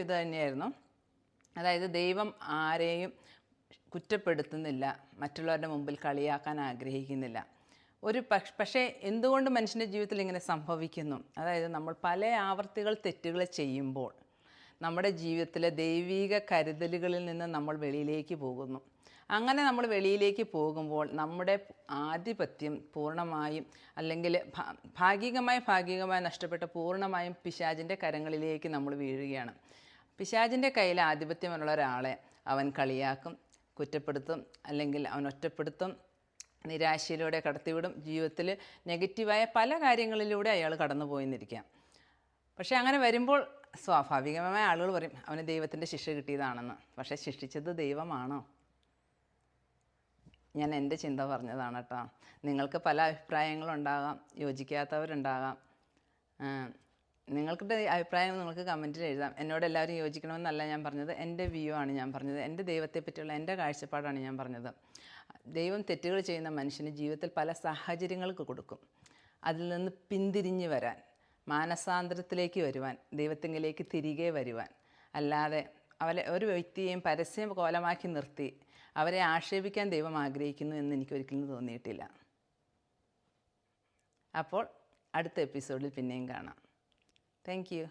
ഇത് തന്നെയായിരുന്നു. അതായത് ദൈവം ആരെയും കുറ്റപ്പെടുത്തുന്നില്ല മറ്റുള്ളവരുടെ മുമ്പിൽ കളിയാക്കാൻ ആഗ്രഹിക്കുന്നില്ല. ഒരു പക്ഷ പക്ഷേ എന്തുകൊണ്ട് മനുഷ്യന്റെ ജീവിതത്തിൽ ഇങ്ങനെ സംഭവിക്കുന്നു? അതായത് നമ്മൾ പല ആവർത്തികൾ തെറ്റുകൾ ചെയ്യുമ്പോൾ നമ്മുടെ ജീവിതത്തിലെ ദൈവീക കരുതലുകളിൽ നിന്ന് നമ്മൾ വെളിയിലേക്ക് പോകുന്നു. അങ്ങനെ നമ്മൾ വെളിയിലേക്ക് പോകുമ്പോൾ നമ്മുടെ ആധിപത്യം പൂർണമായും അല്ലെങ്കിൽ ഭാഗികമായി ഭാഗികമായി നഷ്ടപ്പെട്ട പൂർണമായും പിശാചിന്റെ കരങ്ങളിലേക്ക് നമ്മൾ വീഴുകയാണ്. പിശാചിന്റെ കയ്യിൽ ആധിപത്യമുള്ള ഒരാളെ അവൻ കളിയാക്കും കുറ്റപ്പെടുത്തും അല്ലെങ്കിൽ അവൻ ഒറ്റപ്പെടുത്തും നിരാശയിലൂടെ കടത്തിവിടും. ജീവിതത്തിൽ നെഗറ്റീവായ പല കാര്യങ്ങളിലൂടെ അയാൾ കടന്നു പോയിന്നിരിക്കാം പക്ഷേ അങ്ങനെ വരുമ്പോൾ സ്വാഭാവികമായ ആളുകൾ പറയും അവന് ദൈവത്തിന്റെ ശിക്ഷ കിട്ടിയതാണെന്ന്. പക്ഷേ ശിക്ഷിച്ചത് ദൈവമാണോ? ഞാൻ എന്റെ ചിന്ത പറഞ്ഞതാണ് കേട്ടോ. നിങ്ങൾക്ക് പല അഭിപ്രായങ്ങളുണ്ടാകാം യോജിക്കാത്തവരുണ്ടാകാം. നിങ്ങളുടെ അഭിപ്രായം നിങ്ങൾക്ക് കമന്റിൽ എഴുതാം. എന്നോട് എല്ലാവരും യോജിക്കണമെന്നല്ല ഞാൻ പറഞ്ഞത്. എന്റെ വ്യൂ ആണ് ഞാൻ പറഞ്ഞത്. എന്റെ ദൈവത്തെ പറ്റിയുള്ള എന്റെ കാഴ്ചപ്പാടാണ് ഞാൻ പറഞ്ഞത്. ദൈവം തെറ്റുകൾ ചെയ്യുന്ന മനുഷ്യന് ജീവിതത്തിൽ പല സാഹചര്യങ്ങൾക്ക് കൊടുക്കും. അതിൽ നിന്ന് പിന്തിരിഞ്ഞ് വരാൻ മാനസാന്തരത്തിലേക്ക് വരുവാൻ ദൈവത്തിങ്കിലേക്ക് തിരികെ വരുവാൻ അല്ലാതെ അവരെ ഒരു വ്യക്തിയെയും പരസ്യം കോലമാക്കി നിർത്തി അവരെ ആക്ഷേപിക്കാൻ ദൈവം ആഗ്രഹിക്കുന്നു എന്ന് എനിക്ക് ഒരിക്കലും തോന്നിയിട്ടില്ല. അപ്പോൾ അടുത്ത എപ്പിസോഡിൽ പിന്നെയും കാണാം. Thank you.